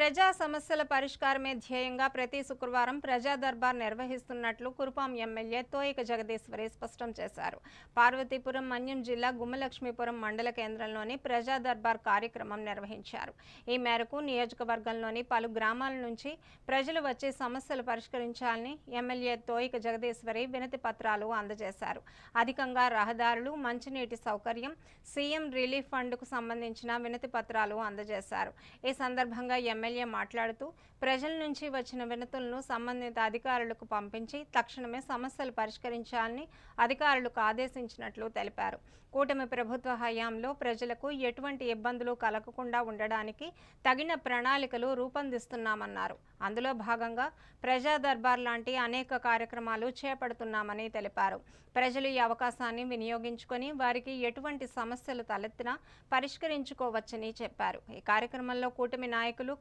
ప్రజా సమస్యల పరిష్కారమే ధ్యేయంగా ప్రతి శుక్రవారం ప్రజా దర్బార్ నిర్వహిస్తున్నట్లు కురుపాం ఎమ్మెల్యే తోయిక జగదీశ్వరి స్పష్టం చేశారు. పార్వతీపురం మన్యం జిల్లా గుమ్మలక్ష్మీపురం మండల కేంద్రంలోని ప్రజా దర్బార్ కార్యక్రమం నిర్వహించారు. ఈ మేరకు నియోజకవర్గంలోని పలు గ్రామాల నుంచి ప్రజలు వచ్చి సమస్యలు పరిష్కరించాలని ఎమ్మెల్యే తోయిక జగదీశ్వరి వినతి పత్రాలు అందజేశారు. అధికంగా రహదారులు మంచినీటి సౌకర్యం సీఎం రిలీఫ్ ఫండ్కు సంబంధించిన వినతి పత్రాలు అందజేశారు. ఈ సందర్భంగా ఎమ్మెల్యే మాట్లాడుతూ ప్రజల నుంచి వచ్చిన వినతులను సంబంధిత అధికారులకు పంపించి తక్షణమే సమస్యలు పరిష్కరించాలని అధికారులకు ఆదేశించినట్లు తెలిపారు. కూటమి ప్రభుత్వ హయాంలో ప్రజలకు ఎటువంటి ఇబ్బందులు కలగకుండా ఉండడానికి తగిన ప్రణాళికలు రూపొందిస్తున్నామన్నారు. అందులో భాగంగా ప్రజా దర్బార్ లాంటి అనేక కార్యక్రమాలు చేపడుతున్నామని తెలిపారు. ప్రజలు ఈ అవకాశాన్ని వినియోగించుకొని వారికి ఎటువంటి సమస్యలు తలెత్తినా పరిష్కరించుకోవచ్చని చెప్పారు. ఈ కార్యక్రమంలో కూటమి నాయకులు